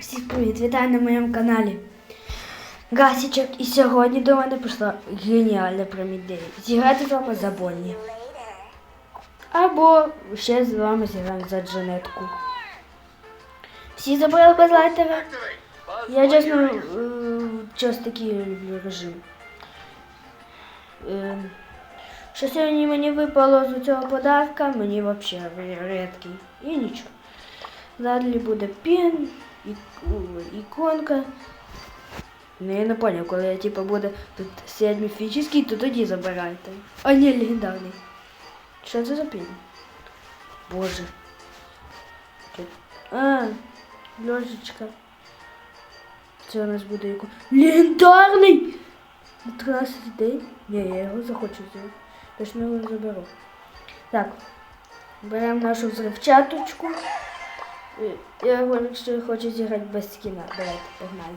Всіх привіт, вітаю на моєму каналі. Гасічок, і сьогодні до мене прийшла геніальна примідея. Зіграти з вами за Бонні. Або ще з вами зіграємо за Джанетку. Всі забрали без лайтера? Я чесно, е, час такий люблю режим. Е, Що сьогодні мені випало з цього подарка, мені взагалі рідкий. І нічого. Далі буде пін, іконка. Ну я не поняв, коли типу буде тут сидять міфічний, то тоді забирайте. А ні, легендарний. Що це за пін? Боже. А, ложечка. Це у нас буде яко. Легендарний! На 13 день? Ні, я його захочу взяти. Точно його заберу. Так. Беремо нашу взривчаточку. Я говорю, що хочу зіграти без скіна. Давайте, погнали.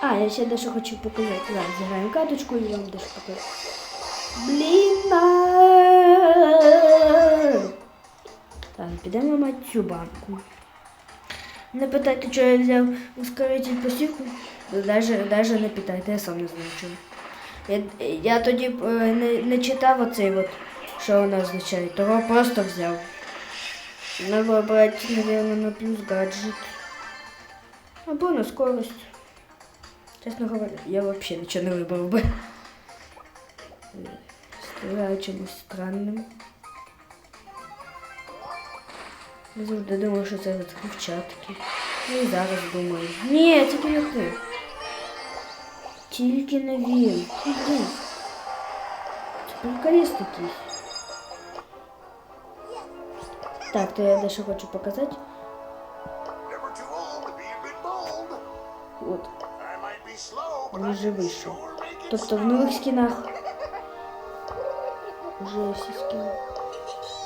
А, я ще дещо хочу показати. Зараз зіграємо каточку і вам дещо покажу. Блін. Так, підемо мати цю банку. Не питайте, що я взяв ускоритель посівку. Даже не питайте, я сам не знаю чого. Я, я тоді е, не, не читав оцей от, що воно означає, того просто взяв. Треба брати, мабуть, на плюс гаджет. Або на скорость. Чесно говоря, я взагалі нічого не вибрав би. Стріляю чимось странним. Я завжди думав, що це от дівчатки. Ну і зараз думаю. Ні, тільки ти. Тільки не він. Іди. Це приколіст якийсь. Так, то я дещо хочу показати. От. Він вже вийшов. Тобто в нових скінах вже всі скіни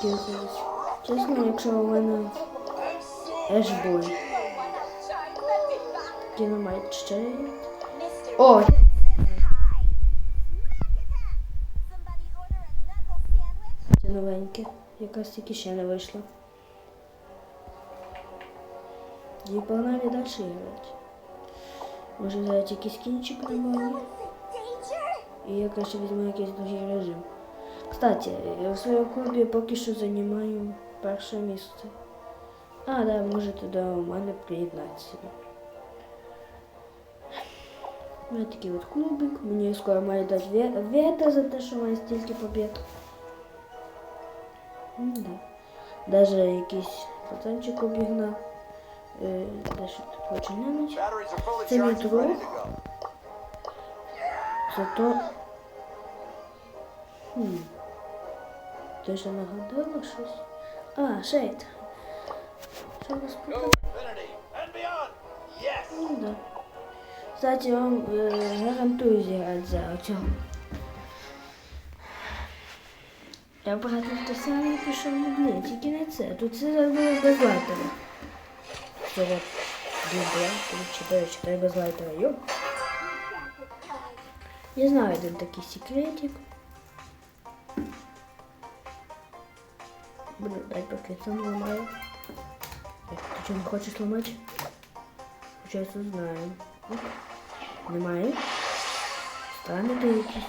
кількались. Чесно, якщо у мене Ешбой. Дінамайт ще є. О! Це новеньке. Якась тільки ще не вийшло. І погнали далі грати. Може взяти якийсь кінчик нормальний. І я, краще візьму якийсь другий режим. Кстати, я в своєму клубі поки що займаю перше місце. А, да, можете до мене приєднатися. У мене такий от клубик. Мені скоро має дати ве- вето за те, що має стільки побід. Да. Даже якийсь пацанчик обігнав. Е, дещо тут are Це мій друг. Зато. Хм. Ще нагадала щось? А, шейд. Що Go питає? Ну да. Кстати, я вам е, гарантую зіграти за цього. Я брати те саме пішов на блін, тільки не це. Тут це зробили без лайтера. Це от дубля, чотири, чотири без лайтера. Йоп. Я знаю один такий секретик. Блин, дай поки це не ламаю. Е, Ти що, не хочеш ламати? Сейчас узнаем. Немає. Ти якийсь.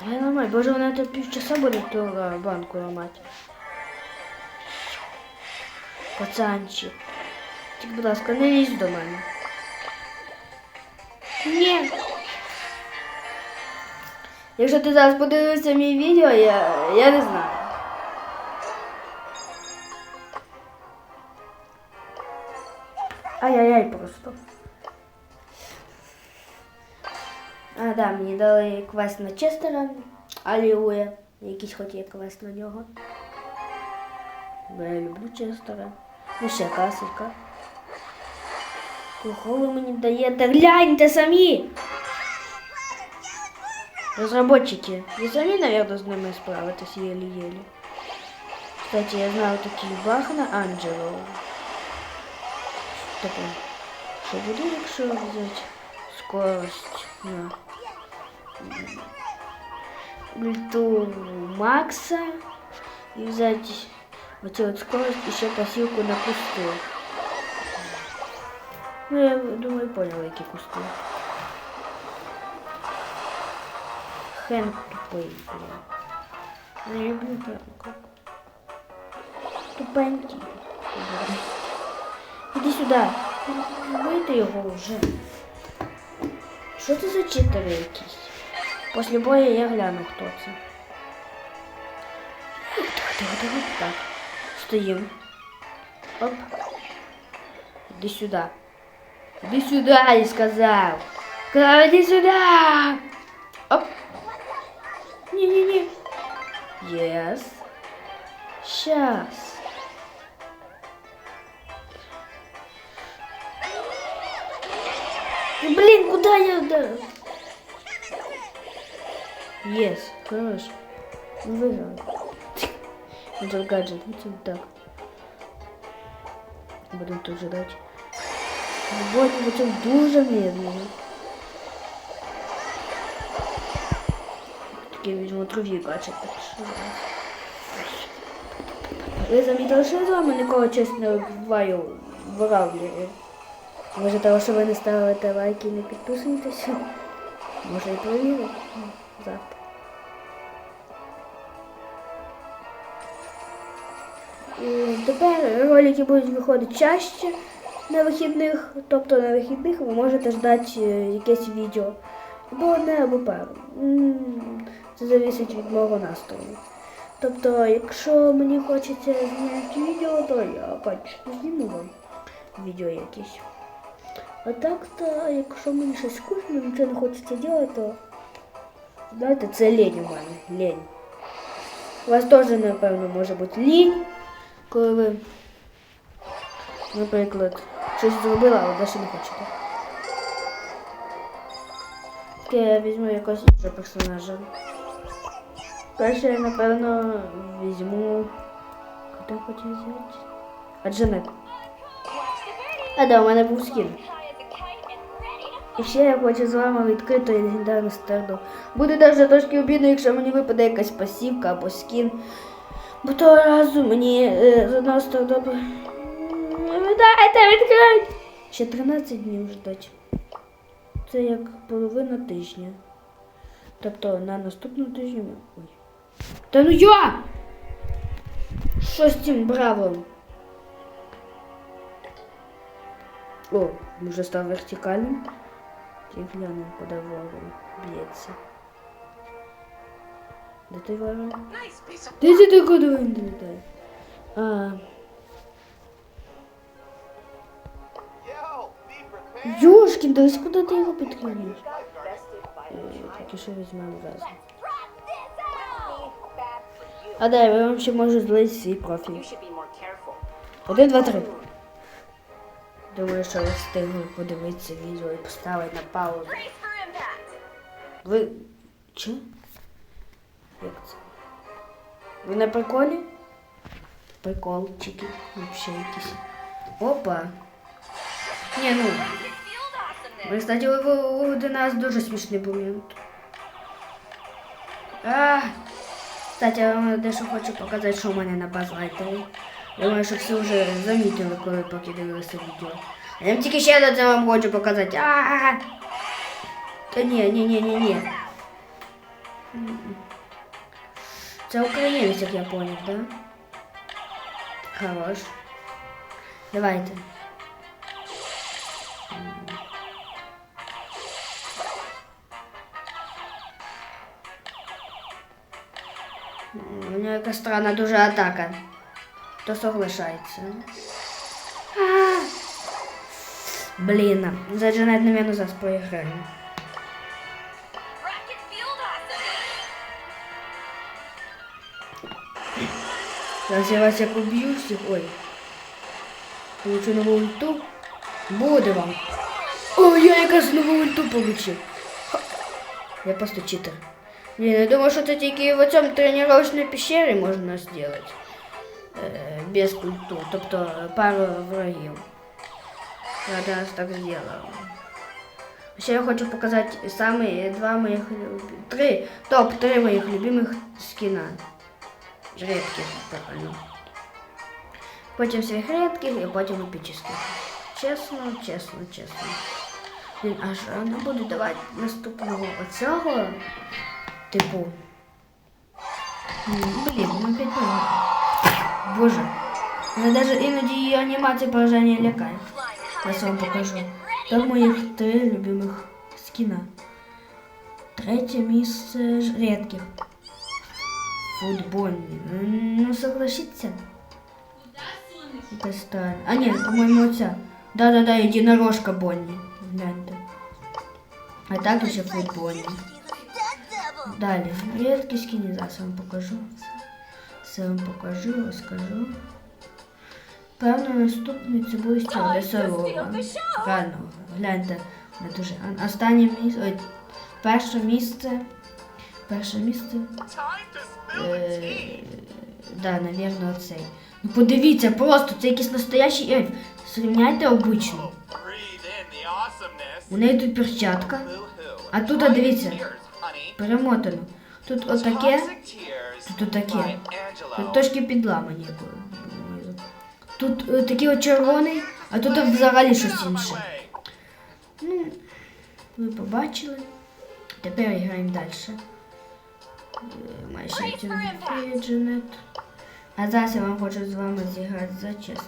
Давай ламай, боже, вона тут півчаса буде ту е, банку ламати. Пацанчик. Тільки, будь ласка, не лізь до мене. Ні. Якщо ти зараз подивився мій відео, я, я не знаю. Да, мені дали квест на Честера, Алілуя. Якийсь хоч є квест на нього. Бо я люблю Честера. Ну ще касика. Кого ви мені даєте? Гляньте самі! Разработчики, вы сами, наверное, с ними справитесь еле-еле. Кстати, я знаю такие баг на Анджело. Таке. Що буде, якщо взяти скорость на ульту Макса і взяти оцю от скорость і ще посилку на кусти. Ну, я думаю, понял, які кусти. Хэнк тупий, блин. Не люблю Хэнка. Тупенький. Іди сюди. Вийди його вже. Що це за читери якісь? Після бою я гляну, хто це. Так, так, так, так. Стоїм. Оп. Іди сюди. Іди сюди, я сказав. Сказав, іди сюди. Оп. Ні-ні-ні. Yes. Сейчас. Блин, куда я ударил? Yes, хорош. Мы выиграли. Это гаджет, вот так. Будем тут ждать. Вот, вот он дуже медленно. Таки візьму другий гаджет, так що. Ви замітили, що я з вами ніколи чесно не вбиваю бравлерів? Може того, що ви не ставите лайки і не підписуєтеся? Може і провірити завтра. Тепер ролики будуть виходити чаще на вихідних, тобто на вихідних ви можете ждати е, якесь відео. Або одне, або. М, Це залежить від мого настрою. Тобто, якщо мені хочеться зняти відео, то я конечно зніму вам відео якесь. А так то, якщо мені щось скучно, нічого не хочеться робити, то знаєте, це лінь у мене. Лінь. У вас теж, напевно, може бути лінь, коли ви, наприклад, щось зробили, але далі не хочете. Таке я візьму якогось іншого персонажа. Перше я, напевно, візьму. Куди хотів взяти? А Джанет. А, да, у мене був скін. І ще я хочу з вами відкрити легендарну старду. Буде навіть трошки обідно, якщо мені випаде якась пасівка або скін. Бо того разу мені е, з одного стартапу. Дайте відкрити! Ще 13 днів ждать. Це як половина тижня. Тобто на наступному тижні. Ой. Та ну я! Що з цим бравом? О, вже став вертикальним. І глянув, куди ворон б'ється. Де той ворон? Де ти так він літає? А, Yo, be prepared. Йошкін, дивись, куди ти його підкинеш? Lifeguard. Е, Тільки що візьмемо разом. А дай, я вам ще можу злити свій профіль. Один, два, три. Думаю, що ви встигли подивитися відео і поставити на паузу. Ви. Чи? Як це? Ви на приколі? Приколчики. Вообще якісь. Опа. Ні, ну. Feel awesomeness. Ви, кстати, у, у, у нас дуже смішний момент. А, кстати, я вам дещо хочу показати, що у мене на базлайтері. Думаю, що всі вже замітили, коли поки дивилися відео. А я тільки ще до це вам хочу показати. А, Та ні, ні, ні, ні, ні. Це українець, як я поняв, да? Хорош. Давайте. У нього якась странна дуже атака. То соглашається. А! Блін, за Джанет, наверное, зараз поіграємо. Зараз я вас як уб'ю всіх. Ой. Получу нову ульту. Буде вам. О, я якраз нову ульту получив. Я просто читер. Блін, я думаю, що це тільки в цьому тренувальній пещері можна зробити. Е, без ульту, тобто пару врагів. Я зараз так зробила. Ще я хочу показати саме два моїх три, топ-3 моїх любимих скіна. Редких, правильно. Потім своїх редких і потім епічних. Чесно, чесно, чесно. Блін, аж не буду давати наступного оцього. Типу. Блін, ну опять понял. Боже. Мене даже іноді її анімація пораження лякає. Зараз вам покажу. Так моїх три любимих скіна. Третє місце ж редких. Футбольні. Ну, согласіться. Якась странна. А ні, по-моєму, оця. Да-да-да, єдинорожка Бонні. Гляньте. А так ще футбольні. Далі. Рідкі скіні зараз вам покажу. Все вам покажу, розкажу. Певно, наступний це буде що? Лесорова. Правильно, гляньте. Не дуже. Останнє місце. Ой, перше місце. Перше місце. Е, да, навірно, оцей. Ну подивіться, просто це якийсь настоящий ельф. The awesomeness. У неї тут перчатка. А тут, а дивіться, перемотано. Тут отаке, тут отаке. Тут трошки підламані. Тут е, такий от червоний, а тут взагалі щось інше. Ну, ви побачили. Тепер граємо далі. Майже. А зараз я вам хочу з вами зіграти за wishes.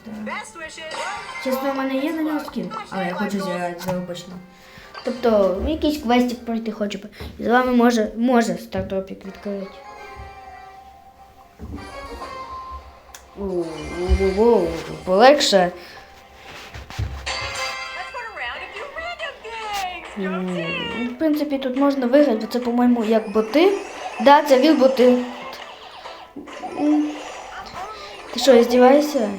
Чесно, у мене є на нього скін, але я хочу зіграти за обично. Тобто якийсь квестик пройти хочу. І з вами може, може стартопік відкрити. Воу, полегше. В принципі, тут можна виграти, бо це, по-моєму, як боти. Да, це він боти. М. Ти що, здіваєшся?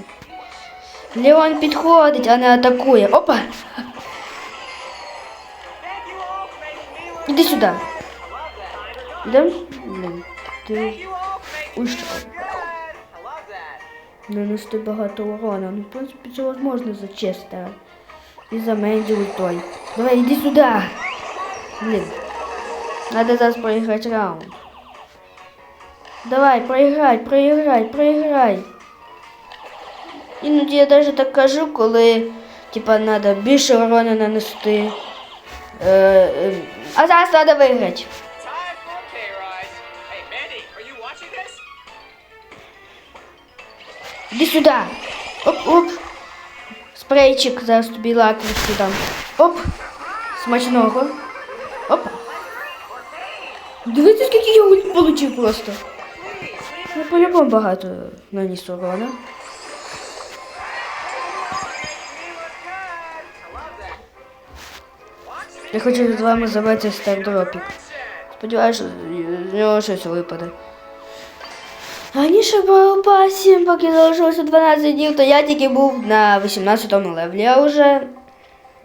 Леон підходить, а не атакує. Опа! Іди сюди. Ідем? Блін, Ти ушов. Нанести багато урона. Ну, в принципі, це можна за Честера. І за Менді ультой. Давай, іди сюди. Блін. Надо зараз проіграти раунд. Давай, проіграй, проіграй, проіграй. Іноді я навіть так кажу, коли типа треба більше урона нанести. Е, е, а зараз треба виграти. Іди сюди. Оп, оп. Спрейчик, зараз тобі лакрички дам. Оп. Смачного. Оп. Дивіться, скільки я получив просто. Я по-любому багато наніс урона. Я хочу з вами забити стардропік. Сподіваюся, з нього щось випаде. Раніше по 7, поки залишилося 12 днів, то я тільки був на 18-му левелі, а вже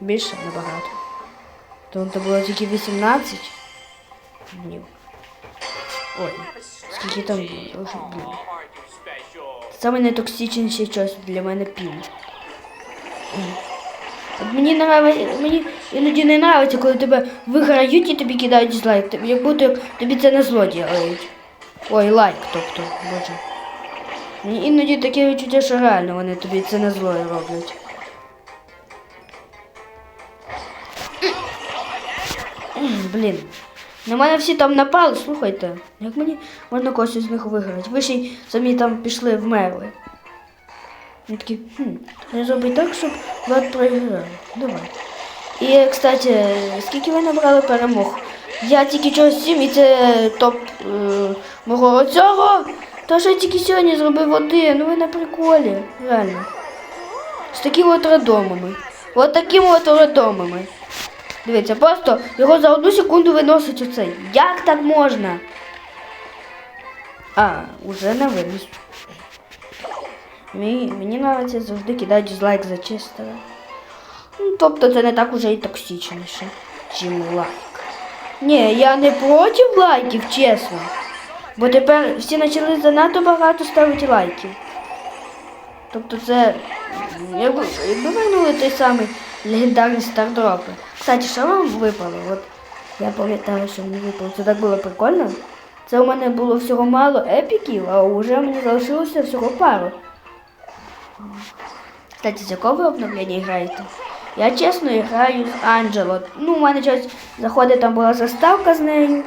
більше набагато. Тобто було тільки 18 днів. Ой, скільки там you special? Саме найтоксичніший час для мене пів. От мені нравиться, мені іноді не нравиться, коли тебе виграють і тобі кидають дизлайк. Як будто тобі це на зло ділають. Ой, лайк, тобто, боже. Мені іноді таке відчуття, що реально вони тобі це на зло роблять. Блін. На мене всі там напали, слухайте. Як мені можна когось із них виграти? Ви ж й самі там пішли, вмерли. Я такий, хм, я зроблю так, щоб Влад проіграв. Давай. І, кстати, скільки ви набрали перемог? Я тільки чогось сім, і це топ е, мого цього. То що я тільки сьогодні зробив один, ну ви на приколі, реально. З такими от радомами. От такими от радомами. Дивіться, просто його за одну секунду виносить оцей. Як так можна? А, уже не виніс. Мені, мені подобається завжди кидати дизлайк за чистого. Ну, тобто це не так уже і токсичніше, чим лайк. Ні, я не проти лайків, чесно. Бо тепер всі почали занадто багато ставити лайків. Тобто це. Якби, якби вернули той самий легендарні стардропи. Кстати, що вам випало? От я пам'ятаю, що мені випало. Це так було прикольно. Це у мене було всього мало епіків, а вже мені залишилося всього пару. Кстати, з якого ви обновлення граєте? Я чесно граю з Анджело. Ну, у мене щось заходить, там була заставка з нею.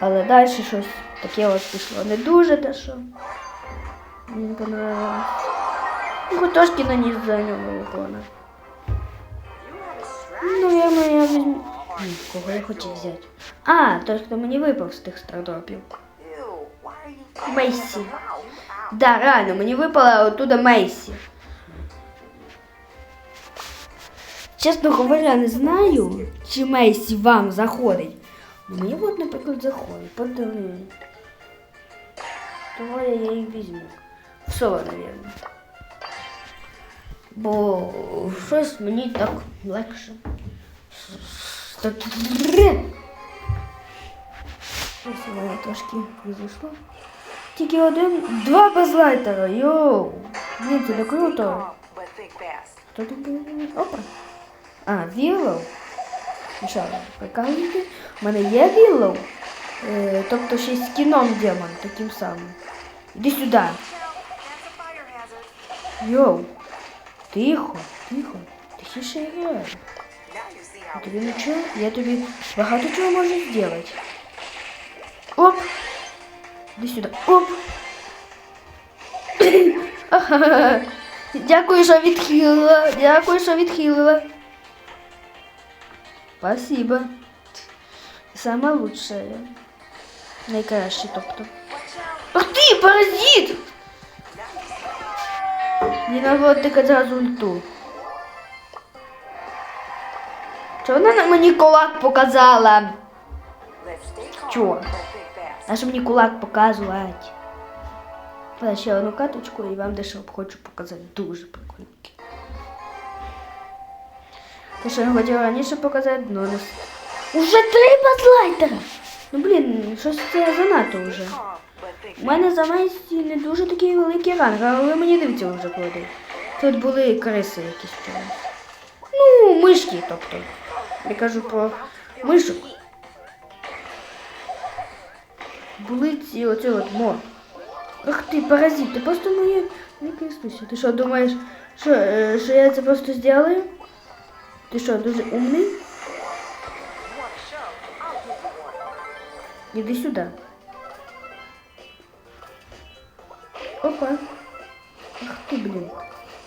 Але далі щось таке от пішло не дуже те, що. Мені понравилось. Ну, трошки наніс за нього. Ну, наверное, я візьму. Кого я хотів взяти? А, той, хто мені випав з тих you Мейсі. Да, реально, мені випала оттуда Мейсі. Чесно говоря, не знаю, чи Мейсі вам заходить. Ну, Мені от, наприклад, заходить. Подивись. Того я її візьму. Соло, напевно. Бо щось мені так легше. Ось мене трошки розійшло. Тільки один, два безлайтера, йоу. Блін, це не круто. Хто такий? Опа. А, Віллоу. Ну що, прикалуєте? У мене є Віллоу. Е, тобто ще з кіном демон, таким самим. Іди сюди. Йоу. Тихо, тихо. Тихіше грай. Тобі нічого? Я тобі багато чого можу зробити. Оп! Іди сюди. Оп! Аха. Дякую, що відхилила. Дякую, що відхилила. Спасибо. Саме лучшее. Найкраще, тобто. Ах ти, паразит! Не надо тикати зразу ульту. Чого вона на мені кулак показала? Чого? think мені кулак? Давай ще одну каточку і вам дещо хочу показати дуже прикольно. Те, що я хотіла раніше показати, ну не... Уже три базлайтера! Ну блін, щось це занадто вже. У мене за Мейсі не дуже такий великий ранг, але мені дивіться вже кладуть. Тут були криси якісь. Ну, мишки, тобто. Я кажу про мишок. Були ці оце от мо. Ах ти, паразит, ти просто моє не користуйся. Ти що, думаєш, що, е, що я це просто зроблю? Ти що, дуже умний? Іди сюди. Опа. Ах ти, блін.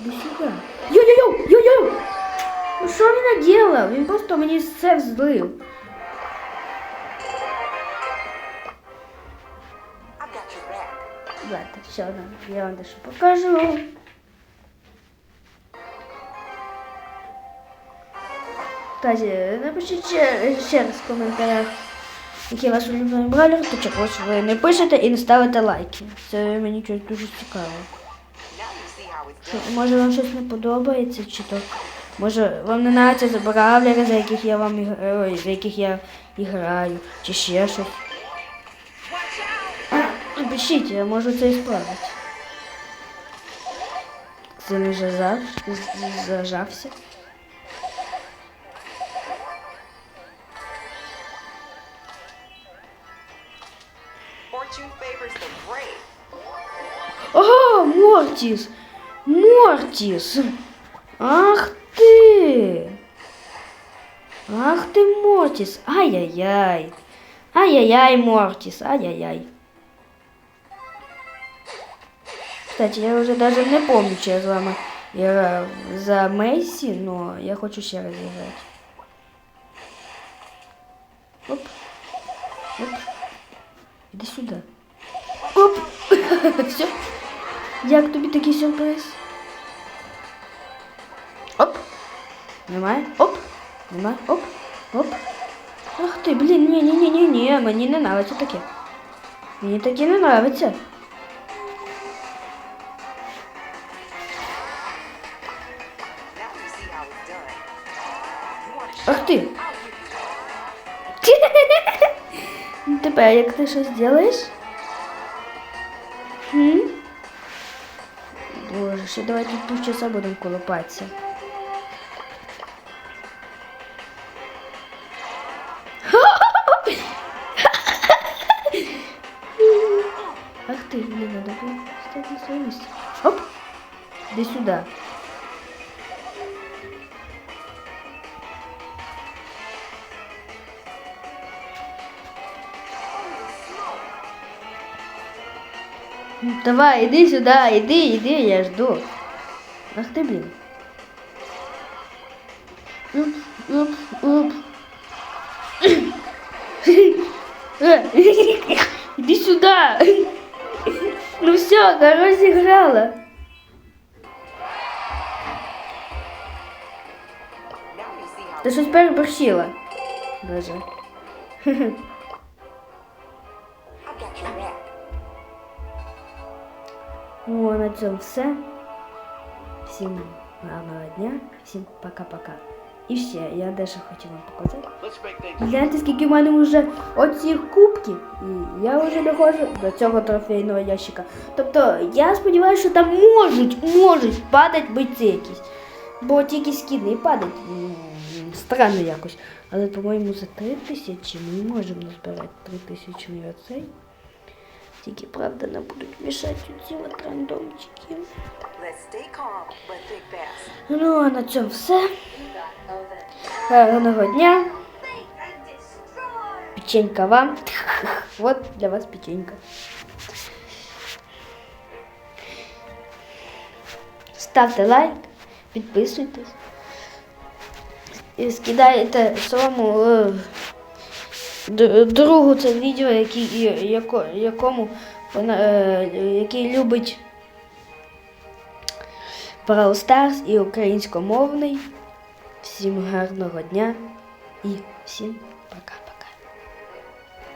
Іди сюди. Йо-йо-йо! Йо-йо! Ну що він наделав? Він просто мені все злив. I've got your. Ладно, все, я вам дещо покажу. Кстати, напишіть ще, ще раз в коментарях, який ваш улюблений бравлер, то чого ж ви не пишете і не ставите лайки. Це мені щось дуже цікаво. Що, може вам щось не подобається, чи то може вам не нравляться бравлери, за яких я вам ой, за яких я граю, чи ще щось. Пишіть, я можу це ісправити. Це не зажав, зажався. Ага, Мортіс! Мортіс! Ах ти! Ах ти, Мортіс! Ай-яй-яй! Ай-яй-яй, Мортіс! Ай-яй-яй! Кстати, я вже даже не помню, чи я з вами грав за Мейсі, но я хочу ще раз зіграти. Оп. Оп. Іди сюди. Оп! Все. Як тобі такий сюрприз? Немає? Оп. Немає? Оп. Оп. Ах ні, ні, ні, мені не нравиться таке. Мені таке не to Ах you Тепер як ти щось зробиш? Хм? Боже, ще давай тут півчаса будемо колупатися. Или надо было встать на свое место? Оп! Иди сюда. Давай, иди сюда, иди, иди, я жду. Ах ты, блин. Ну все, короче, сыграла. Now you see how Ти щось переборщила. Даже. I got your back. Ну, а на цьому все. Всім гарного дня, всім пока-пока. І ще, я дещо хотів вам показати. Гляньте, скільки в мене вже оцих кубків, і я вже доходжу до цього трофейного ящика. Тобто, я сподіваюся, що там можуть, можуть падати бойці якісь. Бо тільки і падають. Странно якось. Але, по-моєму, за три тисячі ми можемо назбирати три тисячі оцей. Тільки, правда, не будуть мішати ці от рандомчики. Ну, а на цьому все. Гарного дня. Печенька вам. Вот для вас печенька. Ставте лайк, підписуйтесь. І скидайте своєму е, другу це відео, який, яко, якому вона, е, який любить Brawl Stars і українськомовний. Всім гарного дня і всім.